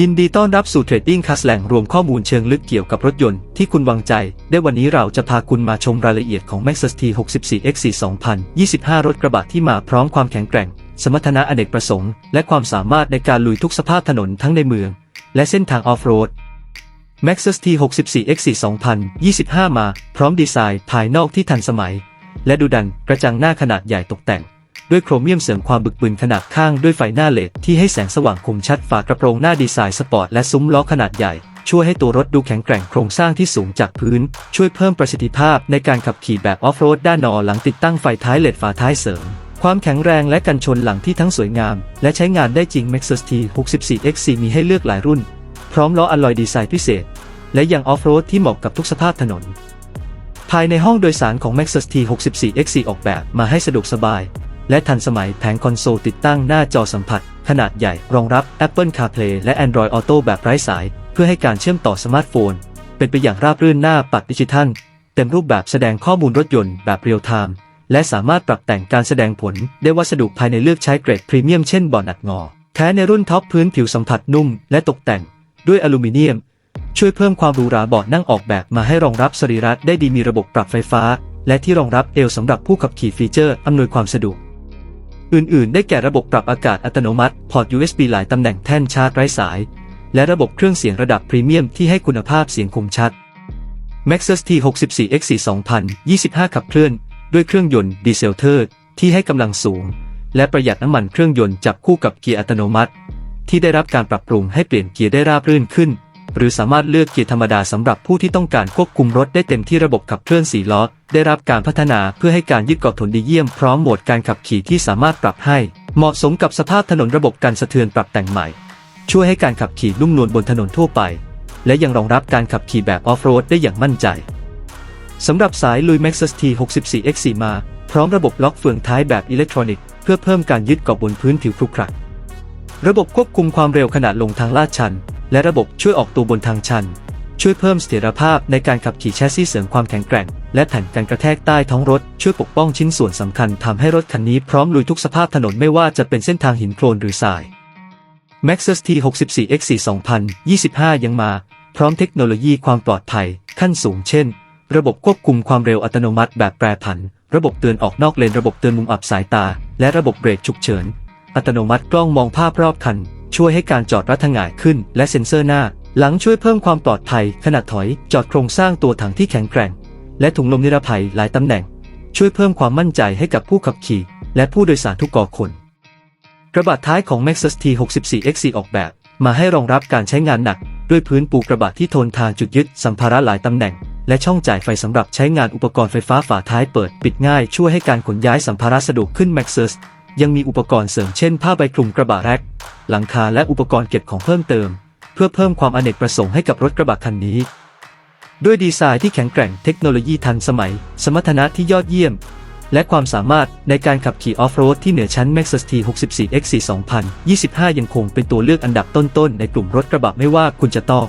ยินดีต้อนรับสู่ Trading c a s แหล่งรวมข้อมูลเชิงลึกเกี่ยวกับรถยนต์ที่คุณวางใจ ได้วันนี้เราจะพาคุณมาชมรายละเอียดของ Maxus T 64 X 4 2025 รถกระบะที่มาพร้อมความแข็งแกร่ง สมรรถนะอเนกประสงค์ และความสามารถในการลุยทุกสภาพถนนทั้งในเมือง และเส้นทางออฟโรด Maxus T 64 X 4 2025 มา พร้อมดีไซน์ ภายนอกที่ทันสมัย และดูดันกระจังหน้าขนาดใหญ่ตกแต่ง ด้วยโครเมียมเสริมความบึกบึนขนาดข้างด้วยไฟหน้าเลดที่ให้แสงสว่างคมชัดฝากระโปรงหน้าดีไซน์สปอร์ตและซุ้มล้อขนาดใหญ่ ช่วยให้ตัวรถดูแข็งแกร่งโครงสร้างที่สูงจากพื้น ช่วยเพิ่มประสิทธิภาพในการขับขี่แบบออฟโรดด้านนอหลังติดตั้งไฟท้ายเลดฝาท้ายเสริมความแข็งแรงและกันชนหลังที่ทั้งสวยงาม และใช้งานได้จริง Maxus T 64 XC มีให้เลือกหลายรุ่น พร้อมล้ออลอยดีไซน์พิเศษ และยังออฟโรดที่เหมาะกับทุกสภาพถนน ภายในห้องโดยสารของ Maxus T 64 XC ออกแบบมาให้สะดวกสบาย และทันสมัยแผงคอนโซลติดตั้งหน้าจอสัมผัส ขนาดใหญ่รองรับ Apple CarPlay และ Android Auto แบบไร้สาย เพื่อให้การเชื่อมต่อสมาร์ทโฟน เป็นไปอย่างราบรื่นหน้าปัดดิจิทัล เต็มรูปแบบแสดงข้อมูลรถยนต์แบบเรียลไทม์และสามารถปรับแต่งการแสดงผล ได้วัสดุภายในเลือกใช้เกรดพรีเมียมเช่นบอนอัดงอแท้ในรุ่นท็อปพื้นผิวสัมผัสนุ่ม และตกแต่ง ด้วยอลูมิเนียม ช่วยเพิ่มความหรูหราเบาะนั่งออกแบบมาให้รองรับสรีระได้ดีมีระบบปรับไฟฟ้า และที่รองรับเอวสำหรับผู้ขับขี่ฟีเจอร์อำนวยความสะดวก อื่น ๆ ได้แก่ระบบปรับอากาศอัตโนมัติพอร์ต USB หลายตำแหน่งแท่นชาร์จไร้สาย และระบบเครื่องเสียงระดับพรีเมียมที่ให้คุณภาพเสียงคมชัด Maxus T 64 X 4 2025 ขับเคลื่อน ด้วยเครื่องยนต์ดีเซลเทอร์ที่ให้กำลังสูง และประหยัดน้ำมันเครื่องยนต์จับคู่กับเกียร์อัตโนมัติ ที่ได้รับการปรับปรุงให้เปลี่ยนเกียร์ได้ราบรื่นขึ้น หรือสามารถเลือกเกียร์ธรรมดาสำหรับผู้ที่ต้องการควบคุมรถได้เต็มที่ระบบขับเคลื่อน4ล้อ ได้รับการพัฒนาเพื่อให้การยึดเกาะทนดีเยี่ยมพร้อมโหมดการขับขี่ที่สามารถปรับให้ เหมาะสมกับสภาพถนนระบบการสะเทือนปรับแต่งใหม่ ช่วยให้การขับขี่นุ่มนวลบนถนนทั่วไป และยังรองรับการขับขี่แบบออฟโรดได้อย่างมั่นใจสำหรับสายลุย Maxus T 64 X4 มา พร้อมระบบล็อกเฟืองท้ายแบบอิเล็กทรอนิกส์เพื่อเพิ่มการยึดเกาะบนพื้นผิวครุขระระบบควบคุมความเร็วขณะลงทางลาดชัน และระบบช่วยออกตัวบนทางชัน ช่วยเพิ่มเสถียรภาพในการขับขี่แชสซีเสริมความแข็งแกร่ง และแผ่นกันกระแทกใต้ท้องรถ ช่วยปกป้องชิ้นส่วนสำคัญทำให้รถคันนี้พร้อมลุยทุกสภาพถนนไม่ว่าจะเป็นเส้นทางหินโคลนหรือทราย Maxus T 64 X4 2025 ยังมา พร้อมเทคโนโลยีความปลอดภัย ขั้นสูงเช่น ระบบควบคุมความเร็วอัตโนมัติแบบแปรผัน ระบบเตือนออกนอกเลน ระบบเตือนมุมอับสายตา และระบบเบรกฉุกเฉิน อัตโนมัติกล้องมองภาพรอบคัน ช่วยให้การจอดรัดถงายขึ้น และเซ็นเซอร์หน้า หลังช่วยเพิ่มความปลอดภัยขณะถอยจอดโครงสร้างตัวถังที่แข็งแกร่ง และถุงลมนิรภัยหลายตำแหน่ง ช่วยเพิ่มความมั่นใจให้กับผู้ขับขี่ และผู้โดยสารทุกกอคน กระบะท้ายของ Maxus T 64 X4 ออกแบบ มาให้รองรับการใช้งานหนัก ด้วยพื้นปูกระบะที่ทนทานจุดยึดสัมภาระหลายตำแหน่ง และช่องจ่ายไฟสำหรับใช้งานอุปกรณ์ไฟฟ้าฝาท้ายเปิดปิดง่ายช่วยให้การขนย้ายสัมภาระสะดวกขึ้น Maxus ยังมีอุปกรณ์เสริมเช่นผ้าใบคลุมกระบะแร็ค หลังคาและอุปกรณ์เก็บของเพิ่มเติม เพื่อเพิ่มความอเนกประสงค์ให้กับรถกระบะคันนี้ ด้วยดีไซน์ที่แข็งแกร่งเทคโนโลยีทันสมัย สมรรถนะที่ยอดเยี่ยม และความสามารถในการขับขี่ออฟโรดที่เหนือชั้น Maxus T 64 X4 2025 ยังคงเป็นตัวเลือกอันดับต้นๆในกลุ่มรถกระบะไม่ว่าคุณจะต้อง